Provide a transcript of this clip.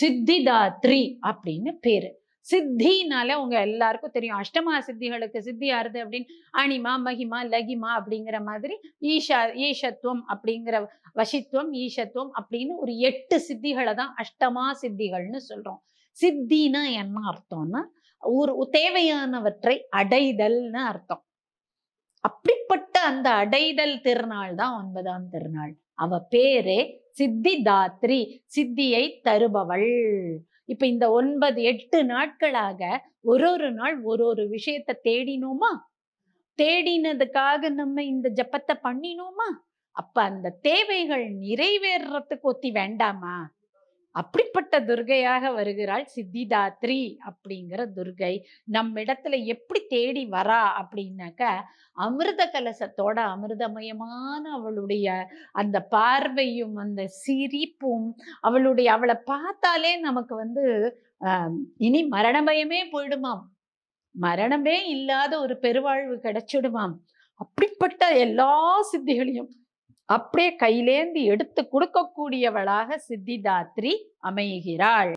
சித்திதாத்ரி அப்படின்னு பேரு. சித்தினால உங்க எல்லாருக்கும் தெரியும். அஷ்டமா சித்திகளுக்கு சித்தி ஆறுது அப்படின்னு? அனிமா மகிமா லகிமா அப்படிங்கிற மாதிரி ஈஷா ஈஷத்துவம் அப்படிங்கிற வசித்துவம் ஈஷத்துவம் அப்படின்னு ஒரு எட்டு சித்திகளை தான் அஷ்டமா சித்திகள்னு சொல்றோம். சித்தினா என்ன அர்த்தம்னா ஒரு தேவையானவற்றை அடைதல்னு அர்த்தம். அப்படிப்பட்ட அந்த அடைதல் திருநாள் தான் ஒன்பதாம் திருநாள். அவ பேரே சித்திதாத்ரி சித்தியை தருபவள். இப்ப இந்த ஒன்பது எட்டு நாட்களாக ஒரு ஒரு நாள் ஒரு ஒரு விஷயத்தை தேடினோமா? தேடினதுக்காக நம்ம இந்த ஜப்பத்தை பண்ணினோமா? அப்ப அந்த தேவைகள் நிறைவேறத்துக்கு ஒத்தி வேண்டாமா? அப்படிப்பட்ட துர்கையாக வருகிறாள் சித்திதாத்ரி அப்படிங்கிற துர்கை. நம்ம இடத்துல எப்படி தேடி வரா அப்படின்னாக்க அமிர்த கலசத்தோட அமிர்தமயமான அவளுடைய அந்த பார்வையும் அந்த சிரிப்பும் அவளுடைய அவளை பார்த்தாலே நமக்கு வந்து ஆஹ், இனி மரணமயமே போயிடுமாம். மரணமே இல்லாத ஒரு பெருவாழ்வு கிடைச்சிடுமாம். அப்படிப்பட்ட எல்லா சித்திகளையும் அப்படியே கையிலேந்து எடுத்து கொடுக்கக்கூடியவளாக சித்திதாத்ரி அமைகிறாள்.